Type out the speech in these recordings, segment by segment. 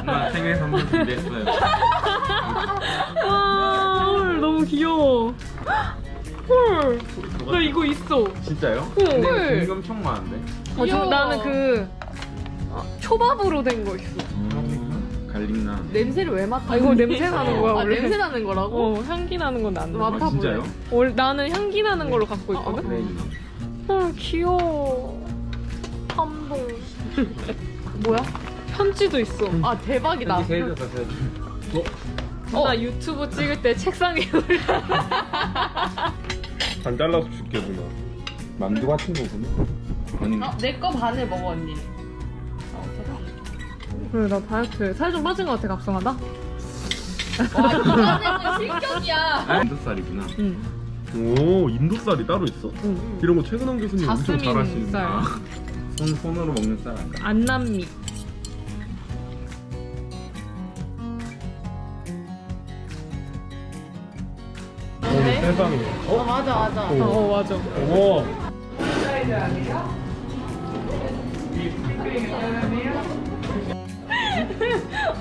엄마 생일 선물 준비했어요. 아, 헐, 너무 귀여워. 헐, 나 이거 있어. 진짜요? 응. 근데 헐. 엄청 많은데. 어, 저, 나는 그 어, 초밥으로 된 거 있어. 갈릭나. 냄새를 왜 맡아? 아, 이거 냄새 나는 거야, 아, 원래? 냄새 나는 거라고? 어, 향기 나는 건 안 나. 아, 진짜요? 원래 나는 향기 나는 걸로 갖고 있거든. 네. 헐, 귀여워. 감동. 뭐야? 편지도 있어. 아 대박이다. 편지 세줘. 어? 나 유튜브 찍을 때 책상에 반 잘라서 줄게 누나. 만두 같은 거구나. 아니. 어, 내거 반을 먹어 언니. 그래 나 다이어트 살 좀 빠진 것 같아 각성하다 와 이거는 실격이야. 만두살이구나. 응 오 인도살이 따로 있어? 응. 이런 거 최근한 교수님 엄청. 아, 손 손으로 먹는 쌀 아까. 안남미 뭔데? 세상에. 어 맞아 맞아. 어. 어 맞아 어머.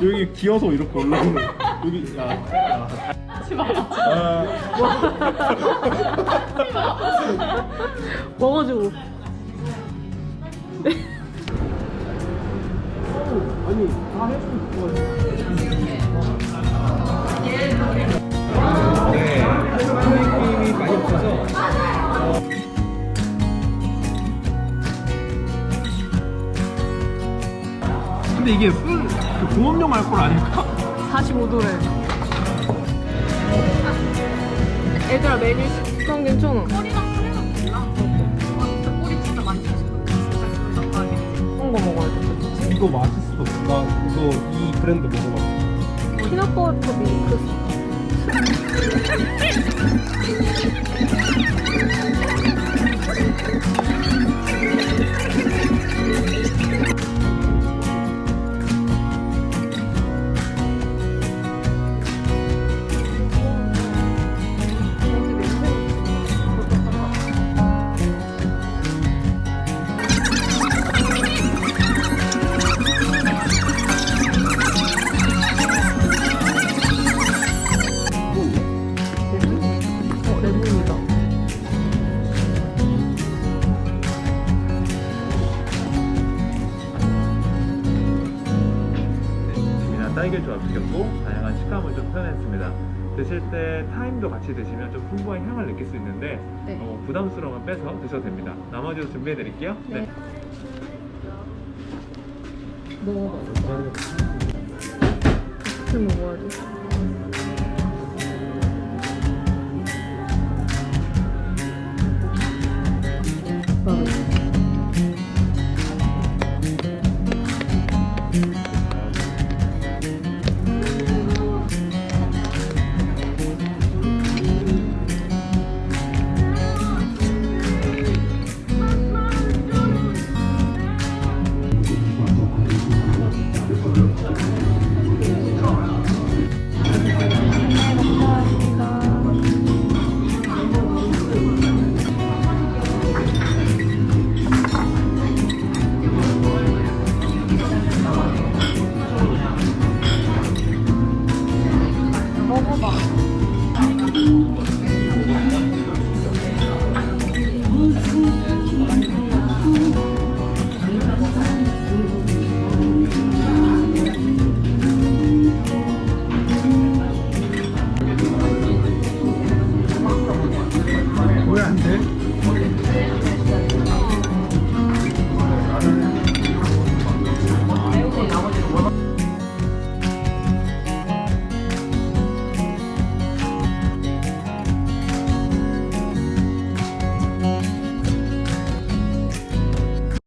여기 기어서 이렇게 올라오는 여기 야. 마. 아, 먹어줘 아니 다 많이 없어서. 근데 이게 술, 그 공업용 알코올 아닐까? 45도래 얘들아 메뉴 식감 괜찮아 꼬리랑 카레랑 몰라. 그런 거 먹어야 돼 이거 맛있어. 나 이거 이 브랜드 먹어봤어. 피넛 버터 밀크 레몬이다 재미난 딸기 조합 시켰고 다양한 식감을 좀 표현했습니다. 드실 때 타임도 같이 드시면 좀 풍부한 향을 느낄 수 있는데 네. 어, 부담스러우면 빼서 드셔도 됩니다. 나머지도 준비해 드릴게요. 네. 먹어봐 어떻게 먹어야지